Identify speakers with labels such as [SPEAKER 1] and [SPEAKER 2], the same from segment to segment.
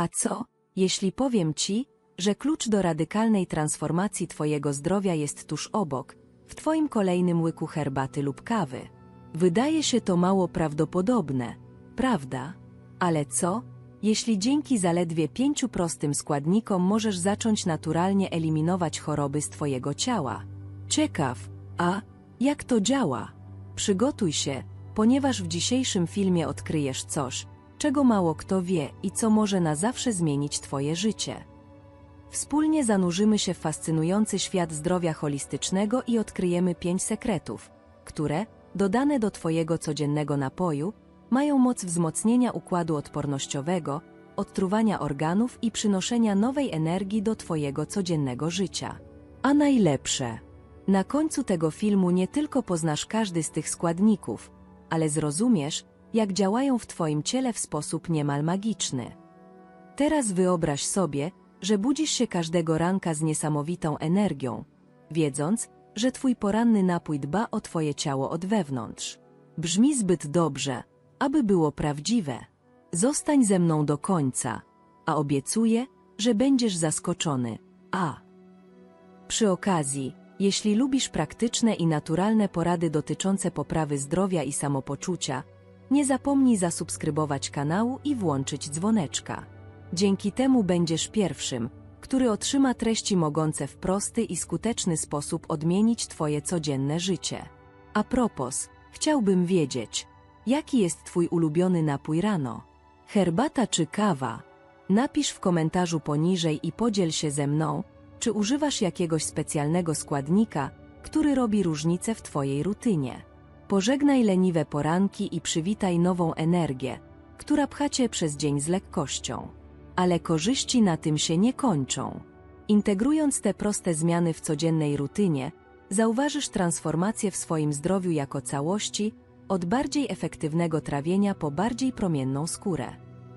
[SPEAKER 1] A co, jeśli powiem ci, że klucz do radykalnej transformacji twojego zdrowia jest tuż obok, w twoim kolejnym łyku herbaty lub kawy? Wydaje się to mało prawdopodobne, prawda? Ale co, jeśli dzięki zaledwie pięciu prostym składnikom możesz zacząć naturalnie eliminować choroby z twojego ciała? Ciekaw, a jak to działa? Przygotuj się, ponieważ w dzisiejszym filmie odkryjesz coś, czego mało kto wie i co może na zawsze zmienić twoje życie. Wspólnie zanurzymy się w fascynujący świat zdrowia holistycznego i odkryjemy pięć sekretów, które, dodane do Twojego codziennego napoju, mają moc wzmocnienia układu odpornościowego, odtruwania organów i przynoszenia nowej energii do Twojego codziennego życia. A najlepsze, na końcu tego filmu nie tylko poznasz każdy z tych składników, ale zrozumiesz, jak działają w Twoim ciele w sposób niemal magiczny. Teraz wyobraź sobie, że budzisz się każdego ranka z niesamowitą energią, wiedząc, że Twój poranny napój dba o Twoje ciało od wewnątrz. Brzmi zbyt dobrze, aby było prawdziwe. Zostań ze mną do końca, a obiecuję, że będziesz zaskoczony. A. Przy okazji, jeśli lubisz praktyczne i naturalne porady dotyczące poprawy zdrowia i samopoczucia, nie zapomnij zasubskrybować kanału i włączyć dzwoneczka. Dzięki temu będziesz pierwszym, który otrzyma treści mogące w prosty i skuteczny sposób odmienić Twoje codzienne życie. A propos, chciałbym wiedzieć, jaki jest Twój ulubiony napój rano? Herbata czy kawa? Napisz w komentarzu poniżej i podziel się ze mną, czy używasz jakiegoś specjalnego składnika, który robi różnicę w Twojej rutynie. Pożegnaj leniwe poranki i przywitaj nową energię, która pcha Cię przez dzień z lekkością. Ale korzyści na tym się nie kończą. Integrując te proste zmiany w codziennej rutynie, zauważysz transformację w swoim zdrowiu jako całości, od bardziej efektywnego trawienia po bardziej promienną skórę.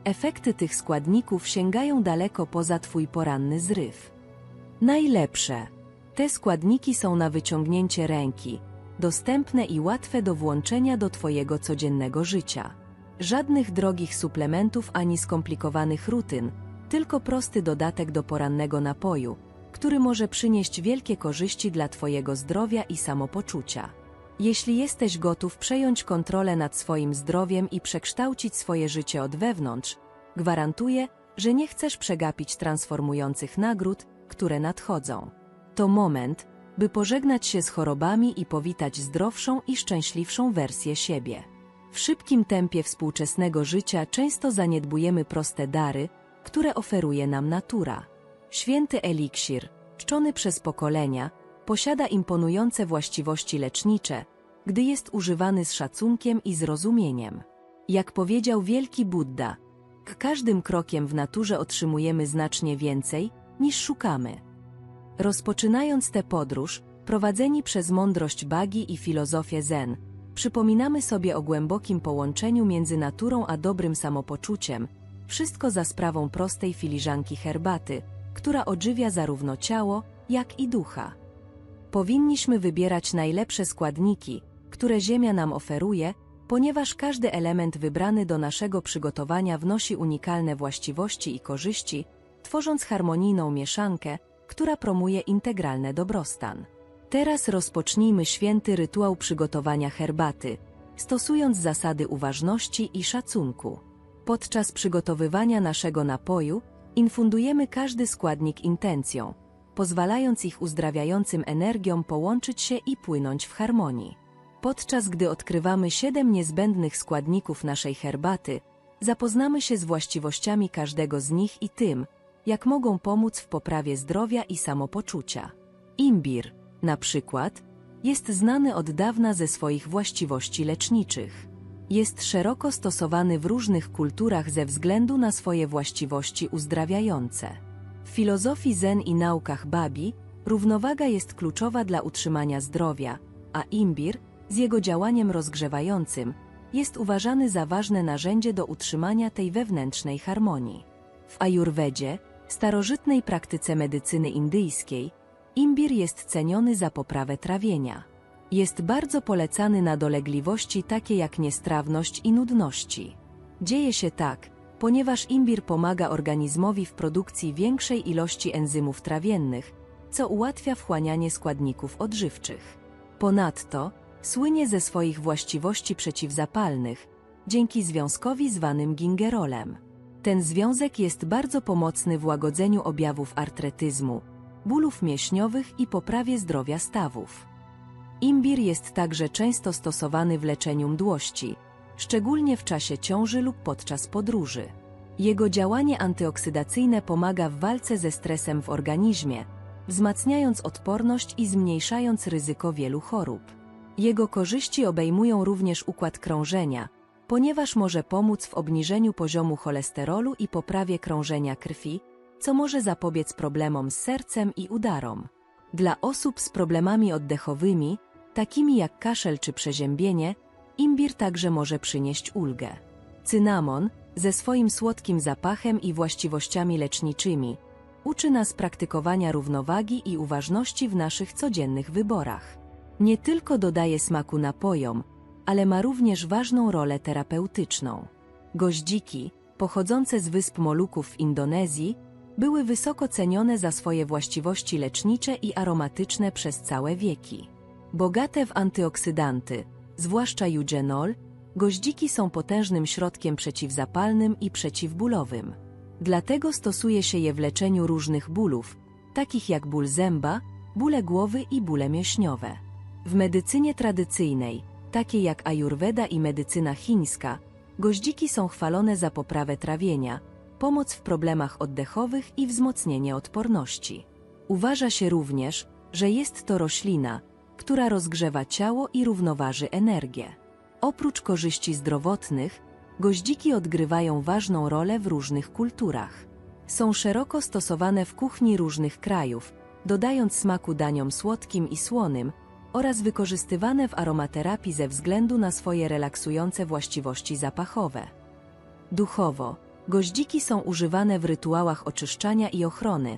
[SPEAKER 1] Efekty tych składników sięgają daleko poza Twój poranny zryw. Najlepsze. Te składniki są na wyciągnięcie ręki, dostępne i łatwe do włączenia do Twojego codziennego życia. Żadnych drogich suplementów ani skomplikowanych rutyn, tylko prosty dodatek do porannego napoju, który może przynieść wielkie korzyści dla Twojego zdrowia i samopoczucia. Jeśli jesteś gotów przejąć kontrolę nad swoim zdrowiem i przekształcić swoje życie od wewnątrz, gwarantuję, że nie chcesz przegapić transformujących nagród, które nadchodzą. To moment, by pożegnać się z chorobami i powitać zdrowszą i szczęśliwszą wersję siebie. W szybkim tempie współczesnego życia często zaniedbujemy proste dary, które oferuje nam natura. Święty eliksir, czczony przez pokolenia, posiada imponujące właściwości lecznicze, gdy jest używany z szacunkiem i zrozumieniem. Jak powiedział wielki Buddha, każdym krokiem w naturze otrzymujemy znacznie więcej, niż szukamy. Rozpoczynając tę podróż, prowadzeni przez mądrość Bagi i filozofię Zen, przypominamy sobie o głębokim połączeniu między naturą a dobrym samopoczuciem, wszystko za sprawą prostej filiżanki herbaty, która odżywia zarówno ciało, jak i ducha. Powinniśmy wybierać najlepsze składniki, które Ziemia nam oferuje, ponieważ każdy element wybrany do naszego przygotowania wnosi unikalne właściwości i korzyści, tworząc harmonijną mieszankę, która promuje integralny dobrostan. Teraz rozpocznijmy święty rytuał przygotowania herbaty, stosując zasady uważności i szacunku. Podczas przygotowywania naszego napoju infundujemy każdy składnik intencją, pozwalając ich uzdrawiającym energiom połączyć się i płynąć w harmonii. Podczas gdy odkrywamy siedem niezbędnych składników naszej herbaty, zapoznamy się z właściwościami każdego z nich i tym, jak mogą pomóc w poprawie zdrowia i samopoczucia. Imbir, na przykład, jest znany od dawna ze swoich właściwości leczniczych. Jest szeroko stosowany w różnych kulturach ze względu na swoje właściwości uzdrawiające. W filozofii zen i naukach babi równowaga jest kluczowa dla utrzymania zdrowia, a imbir, z jego działaniem rozgrzewającym, jest uważany za ważne narzędzie do utrzymania tej wewnętrznej harmonii. W ajurwedzie, starożytnej praktyce medycyny indyjskiej, imbir jest ceniony za poprawę trawienia. Jest bardzo polecany na dolegliwości takie jak niestrawność i nudności. Dzieje się tak, ponieważ imbir pomaga organizmowi w produkcji większej ilości enzymów trawiennych, co ułatwia wchłanianie składników odżywczych. Ponadto słynie ze swoich właściwości przeciwzapalnych, dzięki związkowi zwanym gingerolem. Ten związek jest bardzo pomocny w łagodzeniu objawów artretyzmu, bólów mięśniowych i poprawie zdrowia stawów. Imbir jest także często stosowany w leczeniu mdłości, szczególnie w czasie ciąży lub podczas podróży. Jego działanie antyoksydacyjne pomaga w walce ze stresem w organizmie, wzmacniając odporność i zmniejszając ryzyko wielu chorób. Jego korzyści obejmują również układ krążenia, ponieważ może pomóc w obniżeniu poziomu cholesterolu i poprawie krążenia krwi, co może zapobiec problemom z sercem i udarom. Dla osób z problemami oddechowymi, takimi jak kaszel czy przeziębienie, imbir także może przynieść ulgę. Cynamon, ze swoim słodkim zapachem i właściwościami leczniczymi, uczy nas praktykowania równowagi i uważności w naszych codziennych wyborach. Nie tylko dodaje smaku napojom, ale ma również ważną rolę terapeutyczną. Goździki, pochodzące z wysp Moluków w Indonezji, były wysoko cenione za swoje właściwości lecznicze i aromatyczne przez całe wieki. Bogate w antyoksydanty, zwłaszcza eugenol, goździki są potężnym środkiem przeciwzapalnym i przeciwbólowym. Dlatego stosuje się je w leczeniu różnych bólów, takich jak ból zęba, bóle głowy i bóle mięśniowe. W medycynie tradycyjnej, takiej jak ajurweda i medycyna chińska, goździki są chwalone za poprawę trawienia, pomoc w problemach oddechowych i wzmocnienie odporności. Uważa się również, że jest to roślina, która rozgrzewa ciało i równoważy energię. Oprócz korzyści zdrowotnych, goździki odgrywają ważną rolę w różnych kulturach. Są szeroko stosowane w kuchni różnych krajów, dodając smaku daniom słodkim i słonym, oraz wykorzystywane w aromaterapii ze względu na swoje relaksujące właściwości zapachowe. Duchowo, goździki są używane w rytuałach oczyszczania i ochrony,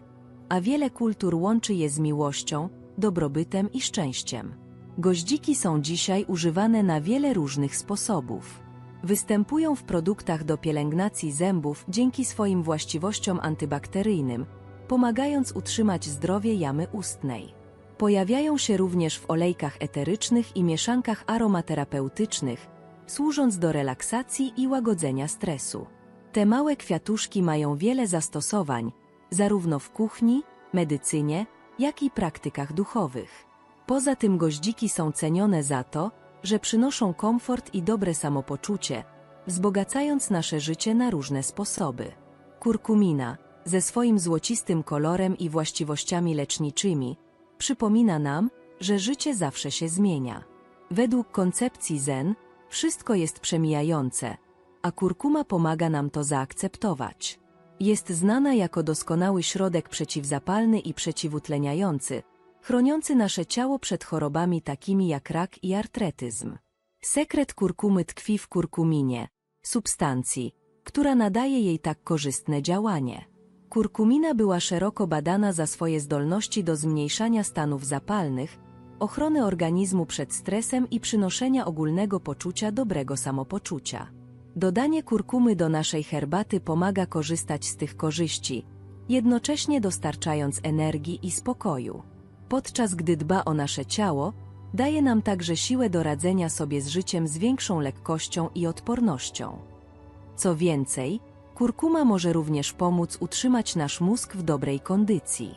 [SPEAKER 1] a wiele kultur łączy je z miłością, dobrobytem i szczęściem. Goździki są dzisiaj używane na wiele różnych sposobów. Występują w produktach do pielęgnacji zębów dzięki swoim właściwościom antybakteryjnym, pomagając utrzymać zdrowie jamy ustnej. Pojawiają się również w olejkach eterycznych i mieszankach aromaterapeutycznych, służąc do relaksacji i łagodzenia stresu. Te małe kwiatuszki mają wiele zastosowań, zarówno w kuchni, medycynie, jak i praktykach duchowych. Poza tym goździki są cenione za to, że przynoszą komfort i dobre samopoczucie, wzbogacając nasze życie na różne sposoby. Kurkumina, ze swoim złocistym kolorem i właściwościami leczniczymi, przypomina nam, że życie zawsze się zmienia. Według koncepcji Zen, wszystko jest przemijające, a kurkuma pomaga nam to zaakceptować. Jest znana jako doskonały środek przeciwzapalny i przeciwutleniający, chroniący nasze ciało przed chorobami takimi jak rak i artretyzm. Sekret kurkumy tkwi w kurkuminie, substancji, która nadaje jej tak korzystne działanie. Kurkumina była szeroko badana za swoje zdolności do zmniejszania stanów zapalnych, ochrony organizmu przed stresem i przynoszenia ogólnego poczucia dobrego samopoczucia. Dodanie kurkumy do naszej herbaty pomaga korzystać z tych korzyści, jednocześnie dostarczając energii i spokoju. Podczas gdy dba o nasze ciało, daje nam także siłę do radzenia sobie z życiem z większą lekkością i odpornością. Co więcej, kurkuma może również pomóc utrzymać nasz mózg w dobrej kondycji.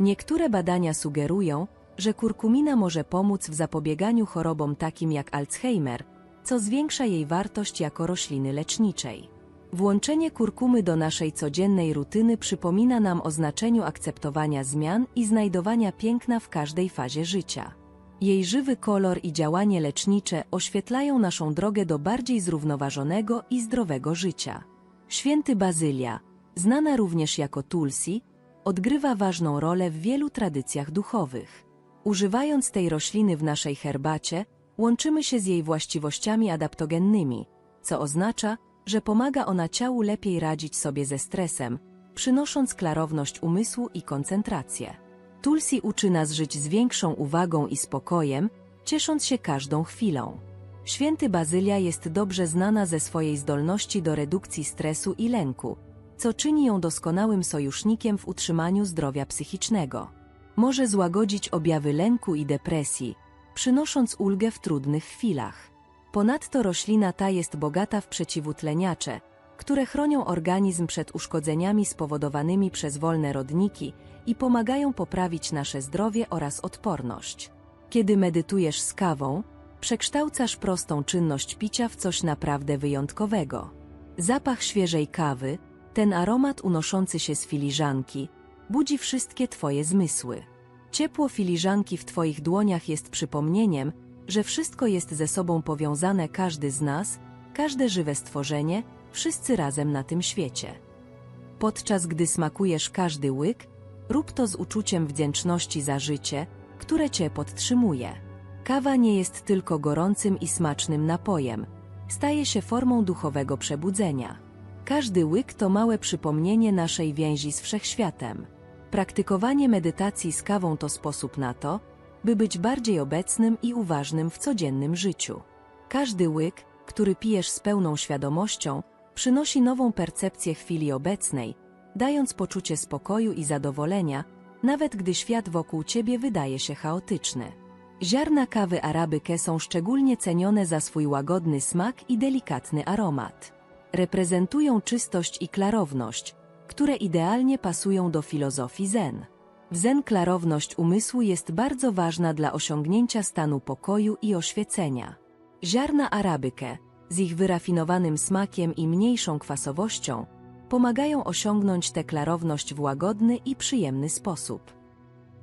[SPEAKER 1] Niektóre badania sugerują, że kurkumina może pomóc w zapobieganiu chorobom takim jak Alzheimer, co zwiększa jej wartość jako rośliny leczniczej. Włączenie kurkumy do naszej codziennej rutyny przypomina nam o znaczeniu akceptowania zmian i znajdowania piękna w każdej fazie życia. Jej żywy kolor i działanie lecznicze oświetlają naszą drogę do bardziej zrównoważonego i zdrowego życia. Święty Bazylia, znana również jako Tulsi, odgrywa ważną rolę w wielu tradycjach duchowych. Używając tej rośliny w naszej herbacie, łączymy się z jej właściwościami adaptogennymi, co oznacza, że pomaga ona ciału lepiej radzić sobie ze stresem, przynosząc klarowność umysłu i koncentrację. Tulsi uczy nas żyć z większą uwagą i spokojem, ciesząc się każdą chwilą. Święty Bazylia jest dobrze znana ze swojej zdolności do redukcji stresu i lęku, co czyni ją doskonałym sojusznikiem w utrzymaniu zdrowia psychicznego. Może złagodzić objawy lęku i depresji, przynosząc ulgę w trudnych chwilach. Ponadto roślina ta jest bogata w przeciwutleniacze, które chronią organizm przed uszkodzeniami spowodowanymi przez wolne rodniki i pomagają poprawić nasze zdrowie oraz odporność. Kiedy medytujesz z kawą, przekształcasz prostą czynność picia w coś naprawdę wyjątkowego. Zapach świeżej kawy, ten aromat unoszący się z filiżanki, budzi wszystkie Twoje zmysły. Ciepło filiżanki w Twoich dłoniach jest przypomnieniem, że wszystko jest ze sobą powiązane każdy z nas, każde żywe stworzenie, wszyscy razem na tym świecie. Podczas gdy smakujesz każdy łyk, rób to z uczuciem wdzięczności za życie, które Cię podtrzymuje. Kawa nie jest tylko gorącym i smacznym napojem, staje się formą duchowego przebudzenia. Każdy łyk to małe przypomnienie naszej więzi z wszechświatem. Praktykowanie medytacji z kawą to sposób na to, by być bardziej obecnym i uważnym w codziennym życiu. Każdy łyk, który pijesz z pełną świadomością, przynosi nową percepcję chwili obecnej, dając poczucie spokoju i zadowolenia, nawet gdy świat wokół ciebie wydaje się chaotyczny. Ziarna kawy arabykę są szczególnie cenione za swój łagodny smak i delikatny aromat. Reprezentują czystość i klarowność, które idealnie pasują do filozofii zen. W zen klarowność umysłu jest bardzo ważna dla osiągnięcia stanu pokoju i oświecenia. Ziarna arabykę, z ich wyrafinowanym smakiem i mniejszą kwasowością, pomagają osiągnąć tę klarowność w łagodny i przyjemny sposób.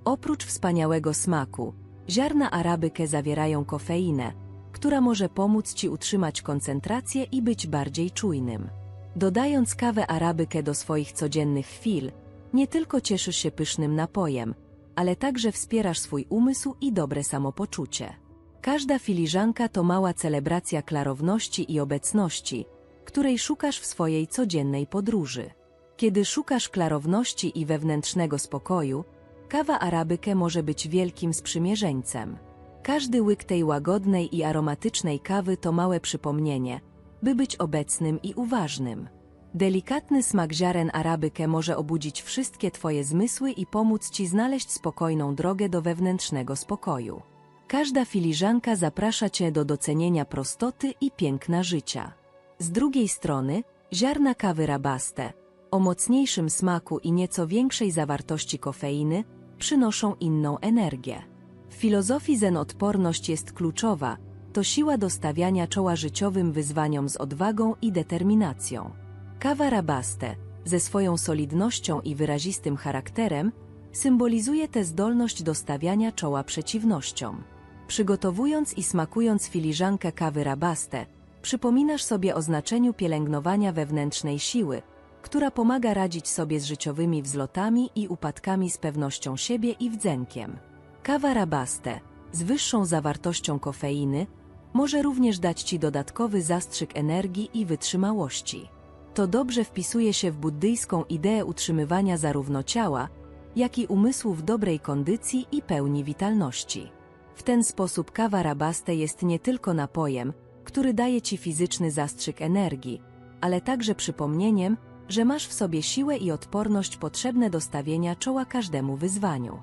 [SPEAKER 1] Oprócz wspaniałego smaku, ziarna arabykę zawierają kofeinę, która może pomóc Ci utrzymać koncentrację i być bardziej czujnym. Dodając kawę arabykę do swoich codziennych chwil, nie tylko cieszysz się pysznym napojem, ale także wspierasz swój umysł i dobre samopoczucie. Każda filiżanka to mała celebracja klarowności i obecności, której szukasz w swojej codziennej podróży. Kiedy szukasz klarowności i wewnętrznego spokoju, kawa arabykę może być wielkim sprzymierzeńcem. Każdy łyk tej łagodnej i aromatycznej kawy to małe przypomnienie, by być obecnym i uważnym. Delikatny smak ziaren arabykę może obudzić wszystkie Twoje zmysły i pomóc Ci znaleźć spokojną drogę do wewnętrznego spokoju. Każda filiżanka zaprasza Cię do docenienia prostoty i piękna życia. Z drugiej strony, ziarna kawy rabaste, o mocniejszym smaku i nieco większej zawartości kofeiny, przynoszą inną energię. W filozofii zen odporność jest kluczowa, to siła do stawiania czoła życiowym wyzwaniom z odwagą i determinacją. Kawa rabaste, ze swoją solidnością i wyrazistym charakterem, symbolizuje tę zdolność do stawiania czoła przeciwnościom. Przygotowując i smakując filiżankę kawy rabaste, przypominasz sobie o znaczeniu pielęgnowania wewnętrznej siły, która pomaga radzić sobie z życiowymi wzlotami i upadkami z pewnością siebie i wdzenkiem. Kawa rabaste, z wyższą zawartością kofeiny, może również dać Ci dodatkowy zastrzyk energii i wytrzymałości. To dobrze wpisuje się w buddyjską ideę utrzymywania zarówno ciała, jak i umysłu w dobrej kondycji i pełni witalności. W ten sposób kawa rabaste jest nie tylko napojem, który daje Ci fizyczny zastrzyk energii, ale także przypomnieniem, że masz w sobie siłę i odporność potrzebne do stawienia czoła każdemu wyzwaniu.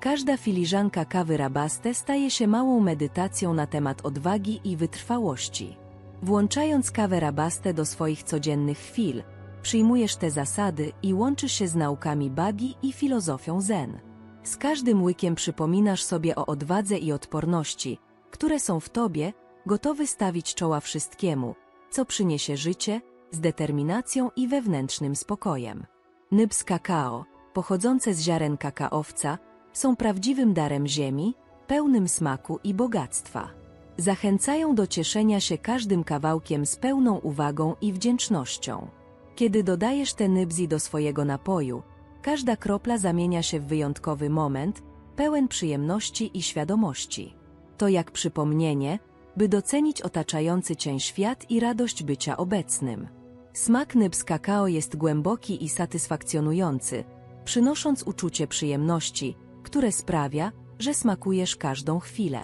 [SPEAKER 1] Każda filiżanka kawy rabaste staje się małą medytacją na temat odwagi i wytrwałości. Włączając kawę rabaste do swoich codziennych chwil, przyjmujesz te zasady i łączysz się z naukami bagi i filozofią zen. Z każdym łykiem przypominasz sobie o odwadze i odporności, które są w tobie, gotowy stawić czoła wszystkiemu, co przyniesie życie, z determinacją i wewnętrznym spokojem. Nybs kakao, pochodzące z ziaren kakaowca, są prawdziwym darem ziemi, pełnym smaku i bogactwa. Zachęcają do cieszenia się każdym kawałkiem z pełną uwagą i wdzięcznością. Kiedy dodajesz te nybzi do swojego napoju, każda kropla zamienia się w wyjątkowy moment, pełen przyjemności i świadomości. To jak przypomnienie, by docenić otaczający cię świat i radość bycia obecnym. Smak nybs kakao jest głęboki i satysfakcjonujący, przynosząc uczucie przyjemności, które sprawia, że smakujesz każdą chwilę.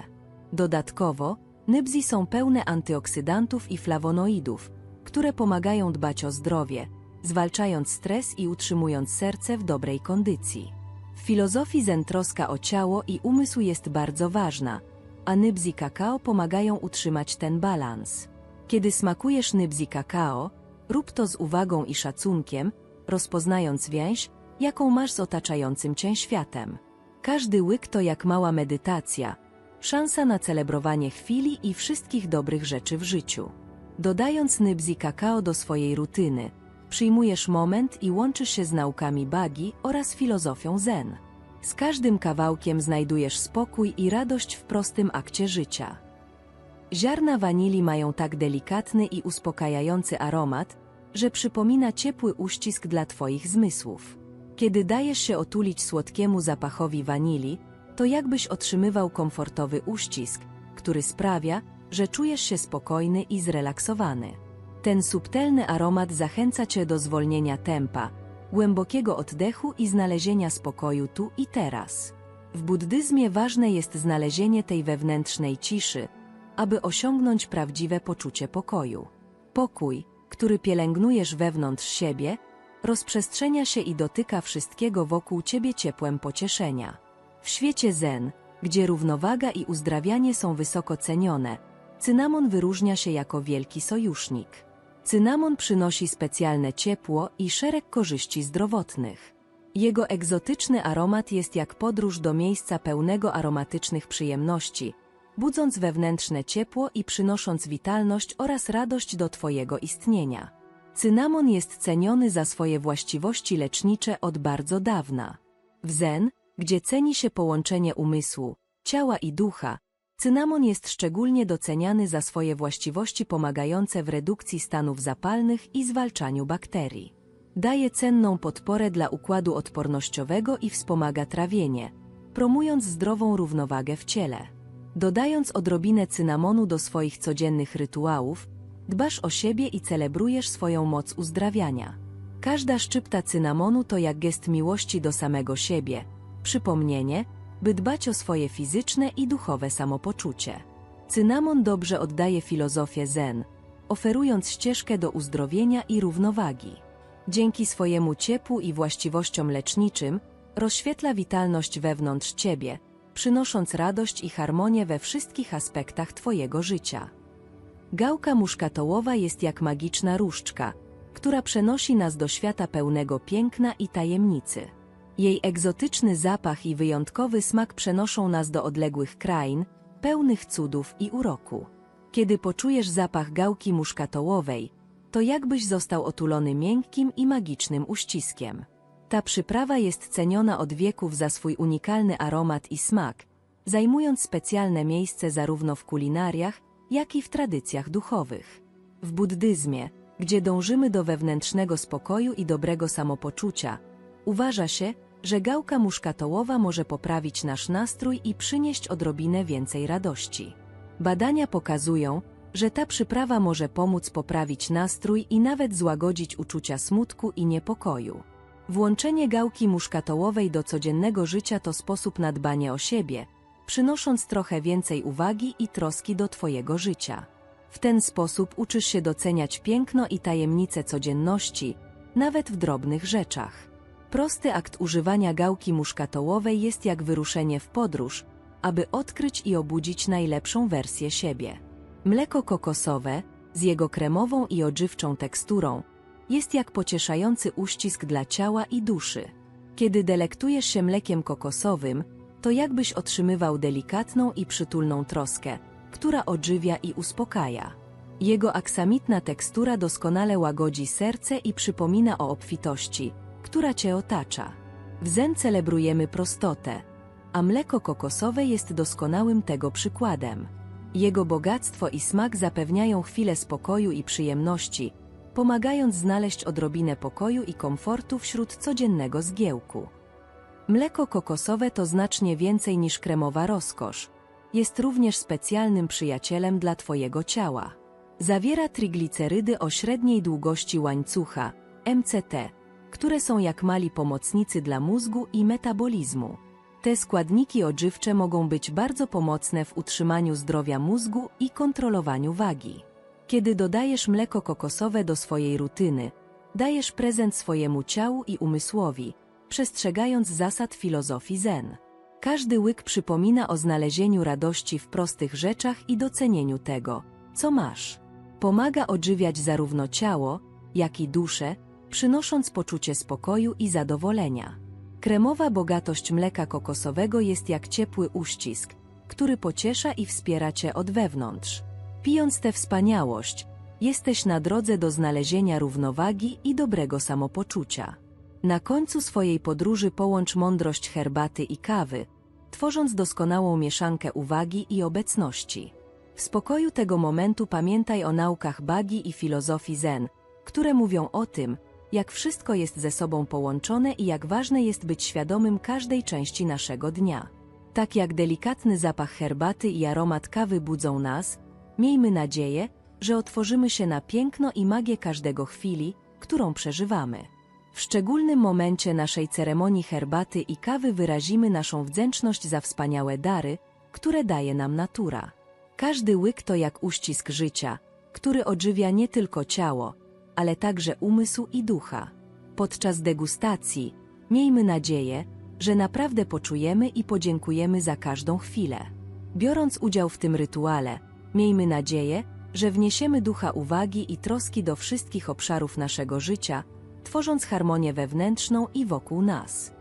[SPEAKER 1] Dodatkowo, Nybzi są pełne antyoksydantów i flawonoidów, które pomagają dbać o zdrowie, zwalczając stres i utrzymując serce w dobrej kondycji. W filozofii zen troska o ciało i umysł jest bardzo ważna, a nybzi kakao pomagają utrzymać ten balans. Kiedy smakujesz nybzi kakao, rób to z uwagą i szacunkiem, rozpoznając więź, jaką masz z otaczającym cię światem. Każdy łyk to jak mała medytacja, szansa na celebrowanie chwili i wszystkich dobrych rzeczy w życiu. Dodając nybzi kakao do swojej rutyny, przyjmujesz moment i łączysz się z naukami bagi oraz filozofią zen. Z każdym kawałkiem znajdujesz spokój i radość w prostym akcie życia. Ziarna wanilii mają tak delikatny i uspokajający aromat, że przypomina ciepły uścisk dla Twoich zmysłów. Kiedy dajesz się otulić słodkiemu zapachowi wanilii, to jakbyś otrzymywał komfortowy uścisk, który sprawia, że czujesz się spokojny i zrelaksowany. Ten subtelny aromat zachęca Cię do zwolnienia tempa, głębokiego oddechu i znalezienia spokoju tu i teraz. W buddyzmie ważne jest znalezienie tej wewnętrznej ciszy, aby osiągnąć prawdziwe poczucie pokoju. Pokój, który pielęgnujesz wewnątrz siebie, rozprzestrzenia się i dotyka wszystkiego wokół ciebie ciepłem pocieszenia. W świecie zen, gdzie równowaga i uzdrawianie są wysoko cenione, cynamon wyróżnia się jako wielki sojusznik. Cynamon przynosi specjalne ciepło i szereg korzyści zdrowotnych. Jego egzotyczny aromat jest jak podróż do miejsca pełnego aromatycznych przyjemności, budząc wewnętrzne ciepło i przynosząc witalność oraz radość do Twojego istnienia. Cynamon jest ceniony za swoje właściwości lecznicze od bardzo dawna. W zen, gdzie ceni się połączenie umysłu, ciała i ducha, cynamon jest szczególnie doceniany za swoje właściwości pomagające w redukcji stanów zapalnych i zwalczaniu bakterii. Daje cenną podporę dla układu odpornościowego i wspomaga trawienie, promując zdrową równowagę w ciele. Dodając odrobinę cynamonu do swoich codziennych rytuałów, dbasz o siebie i celebrujesz swoją moc uzdrawiania. Każda szczypta cynamonu to jak gest miłości do samego siebie, przypomnienie, by dbać o swoje fizyczne i duchowe samopoczucie. Cynamon dobrze oddaje filozofię zen, oferując ścieżkę do uzdrowienia i równowagi. Dzięki swojemu ciepłu i właściwościom leczniczym rozświetla witalność wewnątrz ciebie, przynosząc radość i harmonię we wszystkich aspektach Twojego życia. Gałka muszkatołowa jest jak magiczna różdżka, która przenosi nas do świata pełnego piękna i tajemnicy. Jej egzotyczny zapach i wyjątkowy smak przenoszą nas do odległych krain, pełnych cudów i uroku. Kiedy poczujesz zapach gałki muszkatołowej, to jakbyś został otulony miękkim i magicznym uściskiem. Ta przyprawa jest ceniona od wieków za swój unikalny aromat i smak, zajmując specjalne miejsce zarówno w kulinariach, jak i w tradycjach duchowych. W buddyzmie, gdzie dążymy do wewnętrznego spokoju i dobrego samopoczucia, uważa się, że gałka muszkatołowa może poprawić nasz nastrój i przynieść odrobinę więcej radości. Badania pokazują, że ta przyprawa może pomóc poprawić nastrój i nawet złagodzić uczucia smutku i niepokoju. Włączenie gałki muszkatołowej do codziennego życia to sposób na dbanie o siebie, przynosząc trochę więcej uwagi i troski do Twojego życia. W ten sposób uczysz się doceniać piękno i tajemnice codzienności, nawet w drobnych rzeczach. Prosty akt używania gałki muszkatołowej jest jak wyruszenie w podróż, aby odkryć i obudzić najlepszą wersję siebie. Mleko kokosowe, z jego kremową i odżywczą teksturą, jest jak pocieszający uścisk dla ciała i duszy. Kiedy delektujesz się mlekiem kokosowym, to jakbyś otrzymywał delikatną i przytulną troskę, która odżywia i uspokaja. Jego aksamitna tekstura doskonale łagodzi serce i przypomina o obfitości, która cię otacza. W zen celebrujemy prostotę, a mleko kokosowe jest doskonałym tego przykładem. Jego bogactwo i smak zapewniają chwilę spokoju i przyjemności, pomagając znaleźć odrobinę pokoju i komfortu wśród codziennego zgiełku. Mleko kokosowe to znacznie więcej niż kremowa rozkosz. Jest również specjalnym przyjacielem dla Twojego ciała. Zawiera triglicerydy o średniej długości łańcucha, MCT, które są jak mali pomocnicy dla mózgu i metabolizmu. Te składniki odżywcze mogą być bardzo pomocne w utrzymaniu zdrowia mózgu i kontrolowaniu wagi. Kiedy dodajesz mleko kokosowe do swojej rutyny, dajesz prezent swojemu ciału i umysłowi, przestrzegając zasad filozofii Zen. Każdy łyk przypomina o znalezieniu radości w prostych rzeczach i docenieniu tego, co masz. Pomaga odżywiać zarówno ciało, jak i duszę, przynosząc poczucie spokoju i zadowolenia. Kremowa bogatość mleka kokosowego jest jak ciepły uścisk, który pociesza i wspiera cię od wewnątrz. Pijąc tę wspaniałość, jesteś na drodze do znalezienia równowagi i dobrego samopoczucia. Na końcu swojej podróży połącz mądrość herbaty i kawy, tworząc doskonałą mieszankę uwagi i obecności. W spokoju tego momentu pamiętaj o naukach Bagi i filozofii Zen, które mówią o tym, jak wszystko jest ze sobą połączone i jak ważne jest być świadomym każdej części naszego dnia. Tak jak delikatny zapach herbaty i aromat kawy budzą nas, miejmy nadzieję, że otworzymy się na piękno i magię każdego chwili, którą przeżywamy. W szczególnym momencie naszej ceremonii herbaty i kawy wyrazimy naszą wdzięczność za wspaniałe dary, które daje nam natura. Każdy łyk to jak uścisk życia, który odżywia nie tylko ciało, ale także umysł i ducha. Podczas degustacji miejmy nadzieję, że naprawdę poczujemy i podziękujemy za każdą chwilę. Biorąc udział w tym rytuale, miejmy nadzieję, że wniesiemy ducha uwagi i troski do wszystkich obszarów naszego życia, tworząc harmonię wewnętrzną i wokół nas.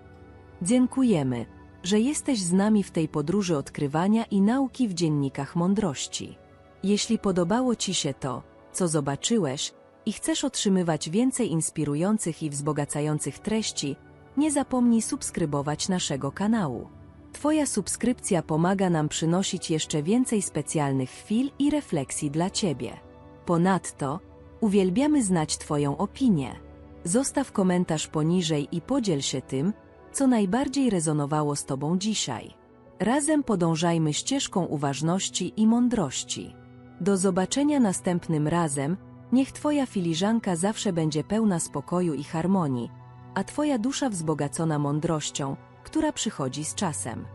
[SPEAKER 1] Dziękujemy, że jesteś z nami w tej podróży odkrywania i nauki w dziennikach mądrości. Jeśli podobało Ci się to, co zobaczyłeś, i chcesz otrzymywać więcej inspirujących i wzbogacających treści, nie zapomnij subskrybować naszego kanału. Twoja subskrypcja pomaga nam przynosić jeszcze więcej specjalnych chwil i refleksji dla Ciebie. Ponadto, uwielbiamy znać Twoją opinię. Zostaw komentarz poniżej i podziel się tym, co najbardziej rezonowało z Tobą dzisiaj. Razem podążajmy ścieżką uważności i mądrości. Do zobaczenia następnym razem, niech Twoja filiżanka zawsze będzie pełna spokoju i harmonii, a Twoja dusza wzbogacona mądrością, która przychodzi z czasem.